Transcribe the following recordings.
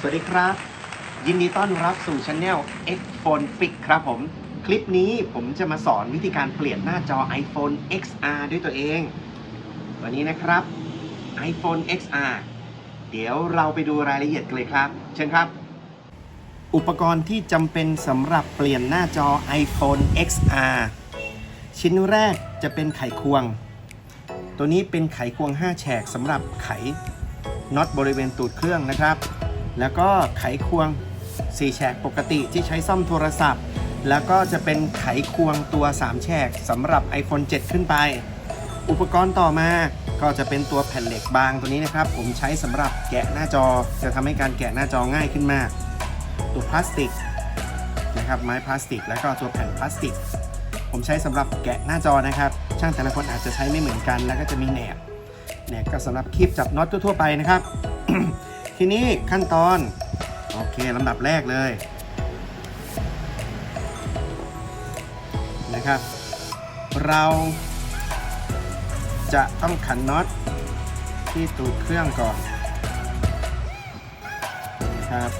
สวัสดีครับ ยินดีต้อนรับสู่ช anel X Phone Fix ครับผม คลิปนี้ผมจะมาสอนวิธีการเปลี่ยนหน้าจอ iPhone XR ด้วยตัวเอง วันนี้นะครับ iPhone XR เดี๋ยวเราไปดูรายละเอียดกันเลยครับ เชิญครับ อุปกรณ์ที่จำเป็นสำหรับเปลี่ยนหน้าจอ iPhone XR ชิ้นแรกจะเป็นไขควง ตัวนี้เป็นไขควง 5 แฉกสำหรับไขน็อตบริเวณตูดเครื่องนะครับ แล้วก็ไขควง4แฉกปกติที่ใช้ซ่อมโทรศัพท์ แล้วก็จะเป็นไขควงตัว 3 แฉกสำหรับ iPhone 7 ขึ้นไป อุปกรณ์ต่อมาก็จะเป็นตัวแผ่นเหล็กบางตัวนี้นะครับ ผมใช้สำหรับแกะหน้าจอ จะทำให้การแกะหน้าจอง่ายขึ้นมาก ตัวพลาสติกนะครับไม้พลาสติก แล้วก็ตัวแผ่นพลาสติก ผมใช้สำหรับแกะหน้าจอนะครับ ช่างแต่ละคนอาจจะใช้ไม่เหมือนกัน แล้วก็จะมีแหนบแหนบก็สำหรับคีบจับน็อตทั่วๆไปนะครับ ทีนี้ขั้นตอน โอเคลำดับแรกเลยนะครับ เราจะต้องขันน็อตที่ตูดเครื่องก่อนนะครับ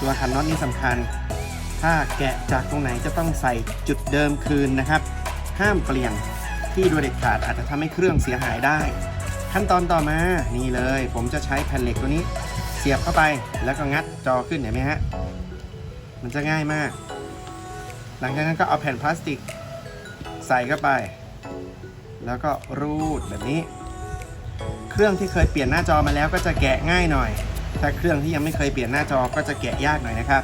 ตัวขันน็อตนี้สำคัญ ถ้าแกะจากตรงไหนจะต้องใส่จุดเดิมคืนนะครับ ห้ามเปลี่ยนที่โดยเด็ดขาดอาจจะทำให้เครื่องเสียหายได้ ขั้นตอนต่อมานี่เลย ผมจะใช้แผ่นเหล็กตัวนี้ เสียบเข้าไปแล้วก็งัดจอขึ้นเห็นไหมฮะมันจะง่ายมาก หลังจากนั้นก็เอาแผ่นพลาสติก ใส่เข้าไป แล้วก็รูดแบบนี้ เครื่องที่เคยเปลี่ยนหน้าจอมาแล้วก็จะแกะง่ายหน่อย ถ้าเครื่องที่ยังไม่เคยเปลี่ยนหน้าจอก็จะแกะยากหน่อยนะครับ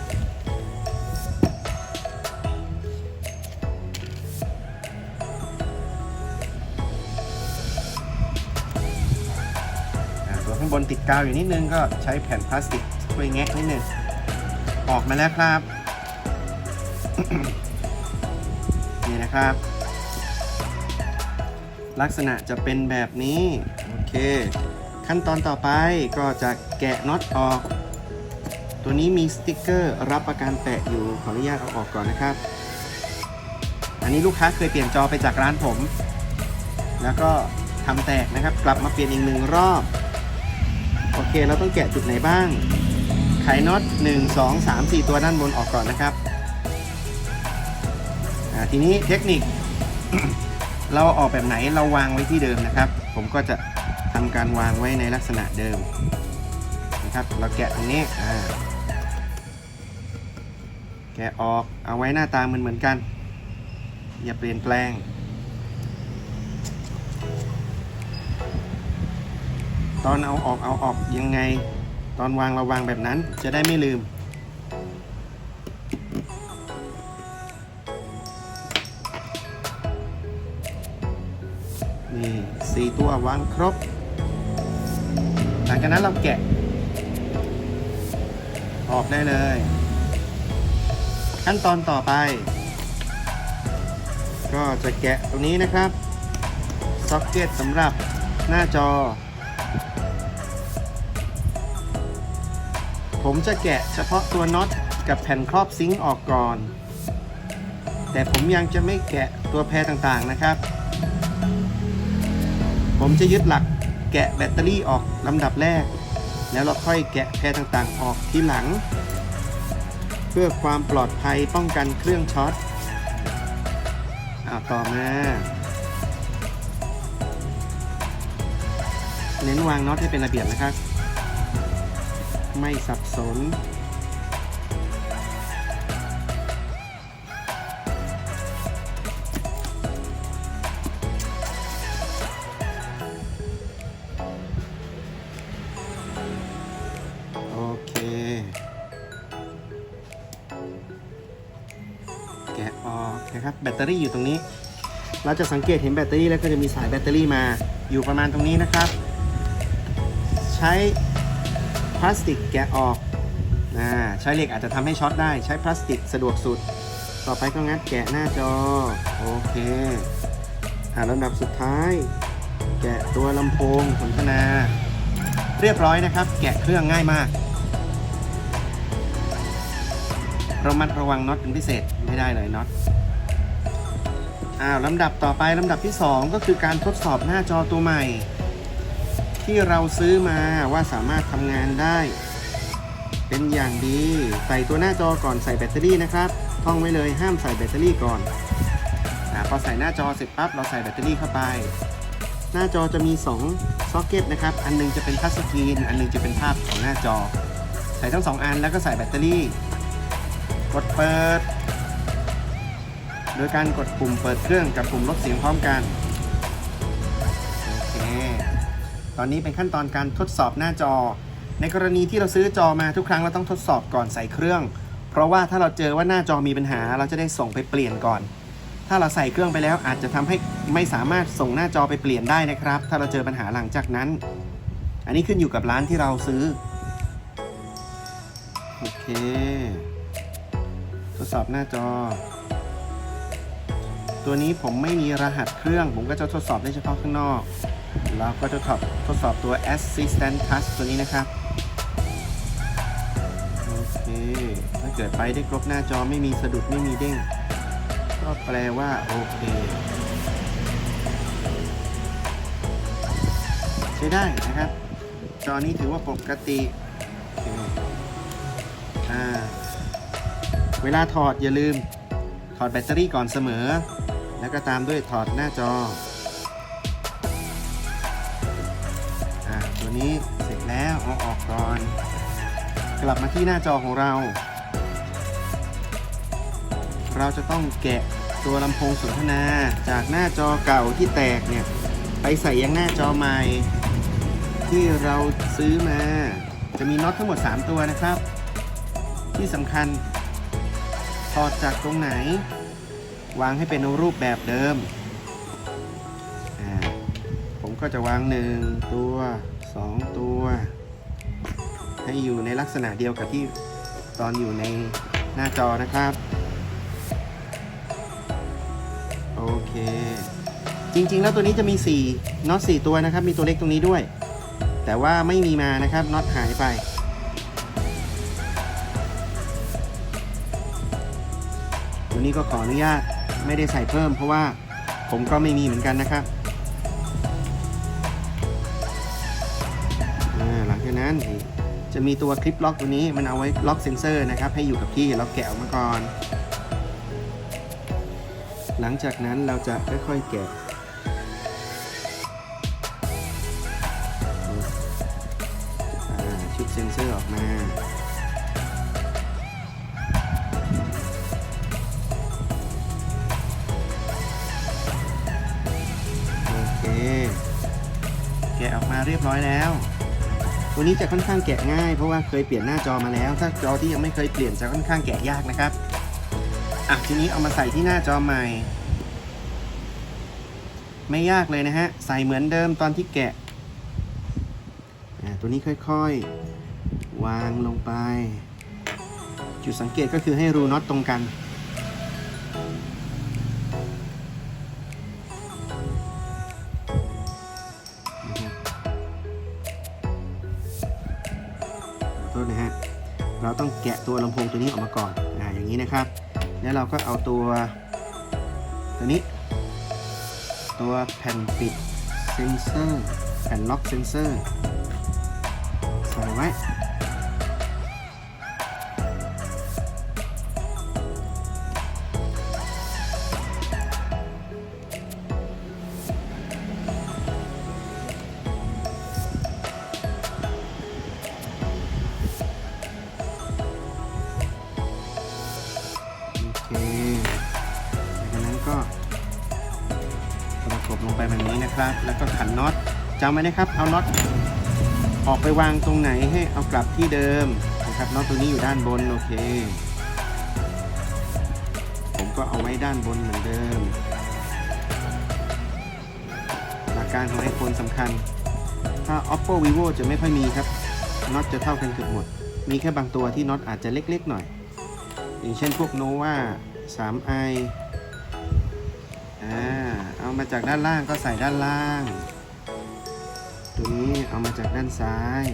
บนติดกาวอยู่นิดนึงก็ใช้แผ่นพลาสติกช่วยแงะนิดนึง ออกมาแล้วครับ นี่นะครับ ลักษณะจะเป็นแบบนี้ โอเค ขั้นตอนต่อไปก็จะแกะน็อตออก ตัวนี้มีสติกเกอร์รับประกันแปะอยู่ขออนุญาตเอาออกก่อนนะครับ อันนี้ลูกค้าเคยเปลี่ยนจอไปจากร้านผม แล้วก็ทำแตกนะครับ กลับมาเปลี่ยนอีกหนึ่งรอบ โอเค เราต้องแกะจุดไหนบ้าง ไขน็อต1 2 3 4 ตัวด้านบนออกก่อนนะครับ ทีนี้เทคนิค เราออกแบบไหนเราวางไว้ที่เดิมนะครับ ผมก็จะทำการวางไว้ในลักษณะเดิมนะครับ เราแกะตรงนี้แกะออกเอาไว้หน้าตาเหมือนเหมือนกัน อย่าเปลี่ยนแปลง ตอนเอาออกเอาออกยังไง ตอนวางเราวางแบบนั้นจะได้ไม่ลืม นี่สี่ตัววางครบ หลังจากนั้นเราแกะ ออกได้เลย ขั้นตอนต่อไป ก็จะแกะตรงนี้นะครับ ซ็อกเก็ตสำหรับหน้าจอ ผมจะแกะเฉพาะตัวน็อตกับแผ่นครอบซิงค์ออกก่อน แต่ผมยังจะไม่แกะตัวแพรต่างๆนะครับ ผมจะยึดหลักแกะแบตเตอรี่ออกลำดับแรก แล้วเราค่อยแกะแพรต่างๆ ออกทีหลัง เพื่อความปลอดภัยป้องกันเครื่องช็อตอาต่อมาเน้นวางน็อตให้เป็นระเบียบนะครับ ไม่สับสน โอเค แกะออกนะครับ แบตเตอรี่อยู่ตรงนี้ เราจะสังเกตเห็นแบตเตอรี่แล้วก็จะมีสายแบตเตอรี่มาอยู่ประมาณตรงนี้นะครับ ใช้ พลาสติกแกะออกอใช้เหล็กอาจจะทำให้ช็อตได้ใช้พลาสติกสะดวกสุด ต่อไปก็งัดแกะหน้าจอ โอเคอ่าลำดับสุดท้าย แกะตัวลำโพงสนทนา เรียบร้อยนะครับ แกะเครื่องง่ายมากเรามัดระวังน็อตเป็นพิเศษไม่ได้เลยน็อตอ้าวลำดับต่อไปลำดับที่ 2 ก็คือการทดสอบหน้าจอตัวใหม่ ที่เราซื้อมาว่าสามารถทำงานได้ เป็นอย่างดี ใส่ตัวหน้าจอก่อนใส่แบตเตอรี่นะครับ ท่องไว้เลยห้ามใส่แบตเตอรี่ก่อนอพอใส่หน้าจอเสร็จปั๊บเราใส่แบตเตอรี่เข้าไป หน้าจอจะมี2ซ็อกเก็ตนะครับ อันหนึงจะเป็นทัชสกรีน อันหนึงจะเป็นภาพของหน้าจอ ใส่ทั้งสองอันแล้วก็ใส่แบตเตอรี่ กดเปิด โดยการกดปุ่มเปิดเครื่องกับปุ่มลดเสียงพร้อมกัน ตอนนี้เป็นขั้นตอนการทดสอบหน้าจอ ในกรณีที่เราซื้อจอมาทุกครั้งเราต้องทดสอบก่อนใส่เครื่อง เพราะว่าถ้าเราเจอว่าหน้าจอมีปัญหา เราจะได้ส่งไปเปลี่ยนก่อน ถ้าเราใส่เครื่องไปแล้วอาจจะทำให้ไม่สามารถส่งหน้าจอไปเปลี่ยนได้นะครับ ถ้าเราเจอปัญหาหลังจากนั้น อันนี้ขึ้นอยู่กับร้านที่เราซื้อโอเค ทดสอบหน้าจอ ตัวนี้ผมไม่มีรหัสเครื่อง ผมก็จะทดสอบได้เฉพาะข้างนอก แล้วก็จะทดทดสอบตัว Assistant Touch ตัวนี้นะครับ โอเค ถ้าเกิดไปได้ครบหน้าจอไม่มีสะดุดไม่มีเด้ง ก็แปลว่าโอเค ใช้ได้นะครับ จอนี้ถือว่าปกติเเวลาถอดอย่าลืม ถอดแบตเตอรี่ก่อนเสมอ แล้วก็ตามด้วยถอดหน้าจอ ตัวนี้เสร็จแล้วเอาออกก่อน กลับมาที่หน้าจอของเรา เราจะต้องแกะตัวลำโพงสนทนาจากหน้าจอเก่าที่แตกเนี่ย ไปใส่ยังหน้าจอใหม่ ที่เราซื้อมา จะมีน็อตทั้งหมด 3 ตัวนะครับ ที่สำคัญถอดจากตรงไหน วางให้เป็นรูปแบบเดิม ผมก็จะวางหนึ่งตัว 2ตัว ให้อยู่ในลักษณะเดียวกับที่ตอนอยู่ในหน้าจอนะครับ โอเค จริงๆ แล้วตัวนี้จะมี4น็อต4ตัวนะครับ มีตัวเล็กตรงนี้ด้วย แต่ว่าไม่มีมานะครับน็อตหายไปตัวนี้ก็ขออนุญาตไม่ได้ใส่เพิ่ม เพราะว่าผมก็ไม่มีเหมือนกันนะครับ จากนั้นจะมีตัวคลิปล็อกตัวนี้มันเอาไว้ล็อกเซ็นเซอร์นะครับ ให้อยู่กับที่เราแกะออกมาก่อน หลังจากนั้นเราจะค่อยๆแกะชุดเซ็นเซอร์ออกมาโอเคแกะออกมาเรียบร้อยแล้ว ตัวนี้จะค่อนข้างแกะง่าย เพราะว่าเคยเปลี่ยนหน้าจอมาแล้ว ถ้าจอที่ยังไม่เคยเปลี่ยนจะค่อนข้างแกะยากนะครับอะทีนี้เอามาใส่ที่หน้าจอใหม่ ไม่ยากเลยนะฮะใส่เหมือนเดิมตอนที่แกะอ่าตัวนี้ค่อยๆ วางลงไป จุดสังเกตก็คือให้รูน็อตตรงกัน ตัวลำโพงตัวนี้ออกมาก่อนอ่าอย่างนี้นะครับ แล้วเราก็เอาตัวตัวนี้ ตัวแผ่นปิดเซนเซอร์แผ่นล็อกเซนเซอร์ใส่ไว้ แบบนี้นะครับแล้วก็ขันน็อตจำไว้นะครับ เอาน็อตออกไปวางตรงไหนให้เอากลับที่เดิมนะครับน็อตตัวนี้อยู่ด้านบนโอเค ผมก็เอาไว้ด้านบนเหมือนเดิม หลักการของ iPhone สำคัญ ถ้า Oppo Vivo จะไม่ค่อยมีครับน็อตจะเท่ากันเกือบหมด มีแค่บางตัวที่น็อตอาจจะเล็กๆหน่อย อย่างเช่นพวกโนวา 3i อ่า เอามาจากด้านล่างก็ใส่ด้านล่างตัวนี้เอามาจากด้านซ้าย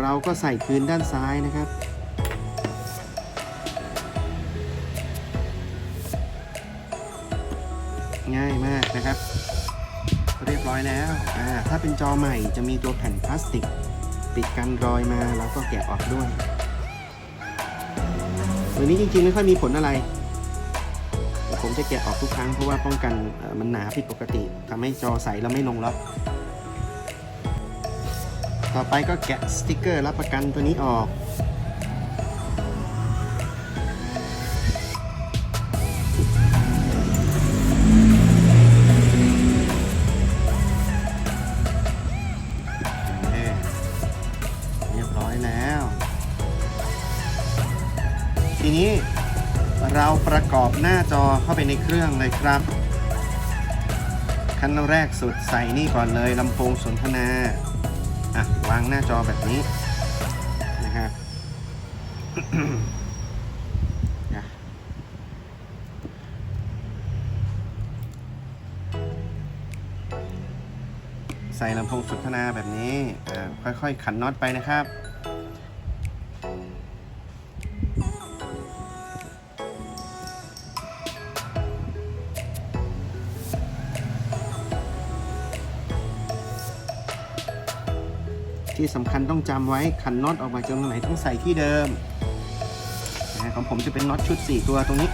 เราก็ใส่คืนด้านซ้ายนะครับ ง่ายมากนะครับ เรียบร้อยแล้วอ่าถ้าเป็นจอใหม่จะมีตัวแผ่นพลาสติก ปิดกันรอยมาแล้วก็แกะออกด้วยตัวนี้จริงๆไม่ค่อยมีผลอะไร ผมจะแกะออกทุกครั้งเพราะว่าป้องกันมันหนาผิดปกติทำให้จอใสแล้วไม่ลงล็อก ต่อไปก็แกะสติกเกอร์รับประกันตัวนี้ออก หน้าจอเข้าไปในเครื่องเลยครับ ขั้นแรกสุดใส่นี่ก่อนเลยลำโพงสนทนาอะวางหน้าจอแบบนี้นะครับอะใส่ลำโพงสนทนาแบบนี้อ่าค่อยๆ ขันน็อตไปนะครับ ที่สำคัญต้องจำไว้ขันน็อตออกมาจากตรงไหนต้องใส่ที่เดิมนะของผมจะเป็นน็อตชุด 4 ตัวตรงนี้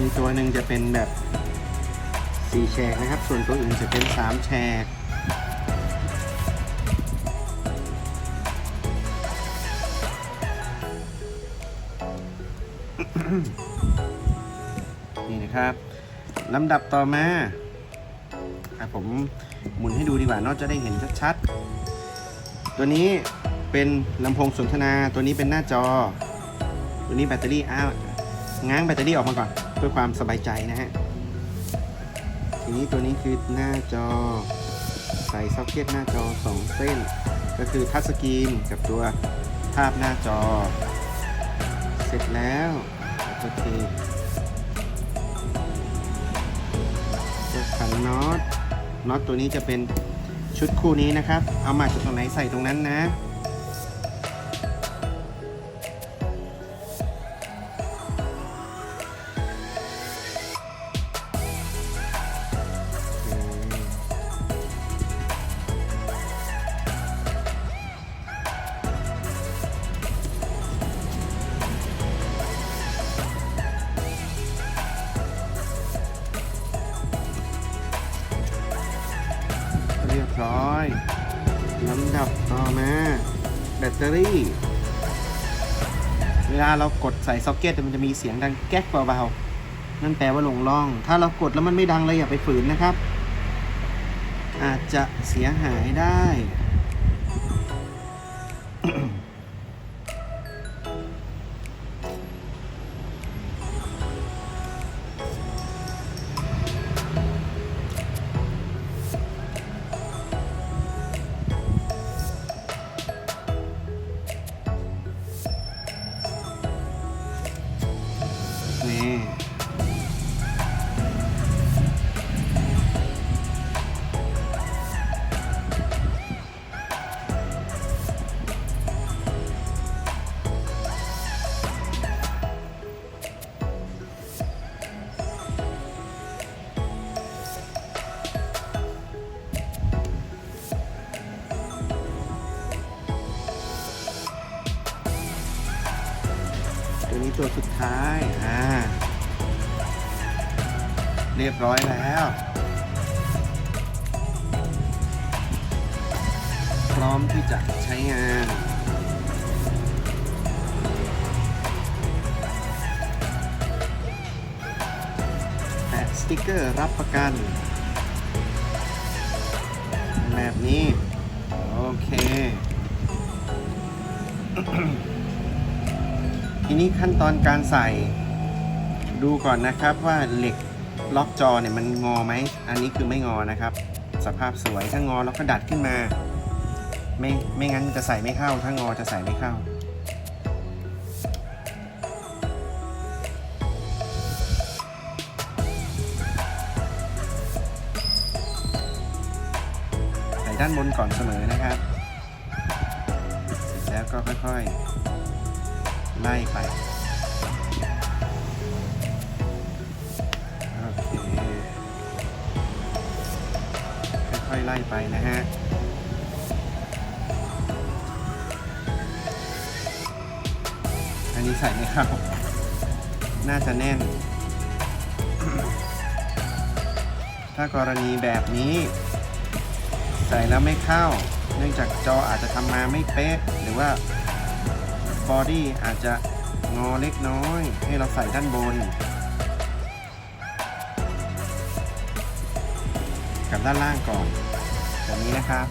มีตัวหนึ่งจะเป็นแบบ4แฉกนะครับ ส่วนตัวอื่นจะเป็น3แฉกนี่นะครับลำดับต่อมาอะผมหมุนให้ดูดีกว่าเนอะจะได้เห็นชัดๆ ตัวนี้เป็นลำโพงสนทนา ตัวนี้เป็นหน้าจอ ตัวนี้แบตเตอรี่อ้าวง้างแบตเตอรี่ออกมาก่อน พื่อความสบายใจนะฮะ ทีนี้ตัวนี้คือหน้าจอ ใส่ซ็อกเก็ตหน้าจอ 2 เส้น ก็คือทัชสกรีนกับตัวภาพหน้าจอ เสร็จแล้วโอเคจะขันน็อตน็อตตัวนี้จะเป็นชุดคู่นี้นะครับ เอามาจากตรงไหนใส่ตรงนั้นนะ บร้อยลำดับต่อมาแบตเตอรี่ เวลาเรากดใส่ซ็อกเก็ตมันจะมีเสียงดังแก๊กเบาๆนั่นแปลว่าลงร่อง ถ้าเรากดแล้วมันไม่ดังเลยอย่าไปฝืนนะครับ อาจจะเสียหายได้ เรียบร้อยแล้ว พร้อมที่จะใช้งานแปะสติกเกอร์รับประกัน แบบนี้ โอเค ทีนี้ขั้นตอนการใส่ดูก่อนนะครับว่าเหล็ก ล็อกจอเนี่ยมันงอไหม อันนี้คือไม่งอนะครับ สภาพสวยถ้างอเราก็ดัดขึ้นมา ไม่ไม่งั้นจะใส่ไม่เข้า ถ้างอจะใส่ไม่เข้าใส่ด้านบนก่อนเสมอนะครับ แล้วก็ค่อยๆ ไล่ไป ไล่ไปนะฮะอันนี้ใส่ไม่เข้าน่าจะแน่น ถ้ากรณีแบบนี้ ใส่แล้วไม่เข้า เนื่องจากจออาจจะทำมาไม่เป๊ะ หรือว่าบอดี้อาจจะงอเล็กน้อย ให้เราใส่ด้านบน กับด้านล่างก่อน แบบนี้นะครับ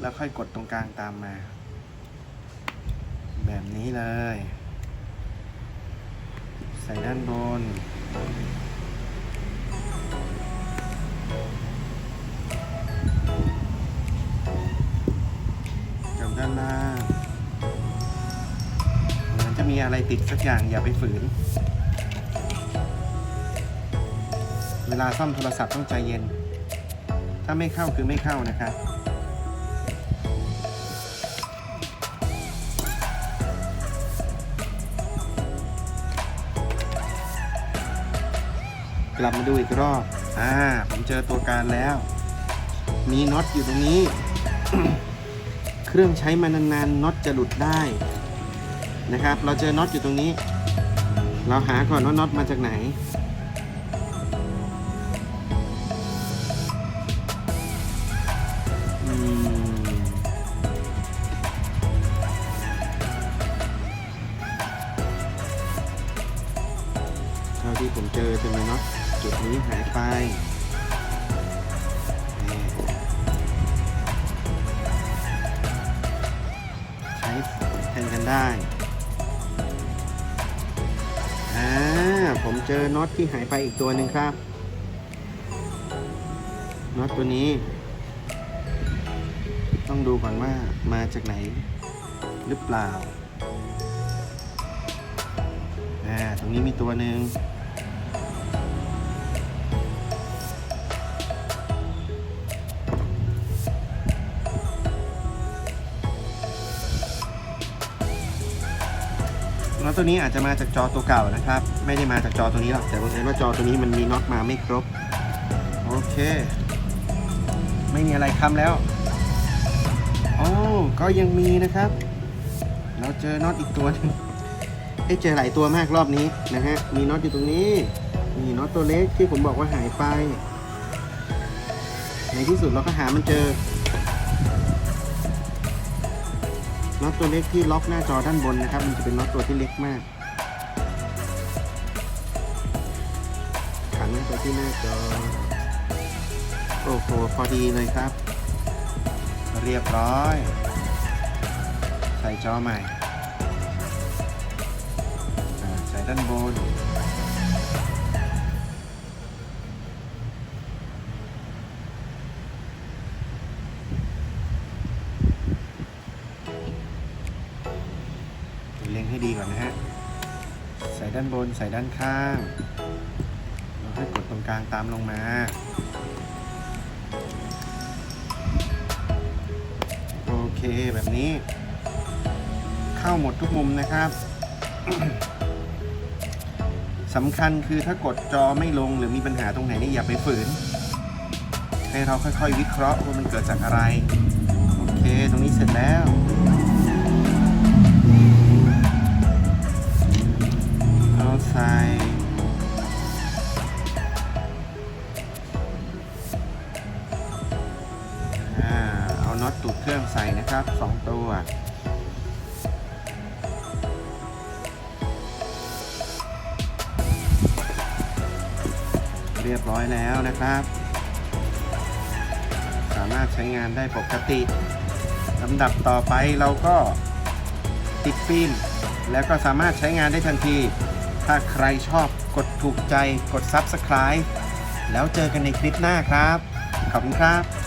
แล้วค่อยกดตรงกลางตามมา แบบนี้เลย ใส่ด้านบน กับด้านล่างเหมือนจะมีอะไรติดสักอย่างอย่าไปฝืน เวลาซ่อมโทรศัพท์ต้องใจเย็น ถ้าไม่เข้าคือไม่เข้านะครับกลับมาดูอีกรอบ อ่า ผมเจอตัวการแล้ว มีน็อตอยู่ตรงนี้ เครื่องใช้มานานๆน็อตจะหลุดได้ นะครับ เราเจอน็อตอยู่ตรงนี้ เราหาก่อนว่าน็อตมาจากไหน น็อตที่หายไปอีกตัวหนึ่งครับน็อตตัวนี้ ต้องดูก่อนว่ามาจากไหนหรือเปล่าอ่าตรงนี้มีตัวหนึ่งน็อตตัวนี้อาจจะมาจากจอตัวเก่านะครับ ไม่ได้มาจากจอตัวนี้หรอกแต่บังเอิญว่าจอตัวนี้มันมีน็อตมาไม่ครบ โอเค ไม่มีอะไรค้ำแล้วโอ้ก็ยังมีนะครับ เราเจอน็อตอีกตัวนึงให้เจอหลายตัวมากรอบนี้นะฮะ มีน็อตอยู่ตรงนี้ มีน็อตตัวเล็กที่ผมบอกว่าหายไป ในที่สุดเราก็หามันเจอ น็อตตัวเล็กที่ล็อกหน้าจอด้านบนนะครับ มันจะเป็นน็อตตัวที่เล็กมาก ไปที่หน้าจอ โอ้โห พอดีเลยครับ เรียบร้อย ใส่จอใหม่ใส่ด้านบนเล็งให้ดีก่อนนะฮะ ใส่ด้านบน ใส่ด้านข้าง แล้วค่อยกดตรงกลางตามลงมา โอเคแบบนี้ เข้าหมดทุกมุมนะครับสำคัญคือถ้ากดจอไม่ลงหรือมีปัญหาตรงไหนนี่อย่าไปฝืน ให้เราค่อยๆ วิเคราะห์ว่ามันเกิดจากอะไร โอเคตรงนี้เสร็จแล้วเอาใส่ อ่าเอาน็อตตูดเครื่องใส่นะครับสองตัวเรียบร้อยแล้วนะครับ สามารถใช้งานได้ปกติลำดับต่อไปเราก็ติดฟิล์มแล้วก็สามารถใช้งานได้ทันที ถ้าใครชอบกดถูกใจกด Subscribe แล้วเจอกันในคลิปหน้าครับ ขอบคุณครับ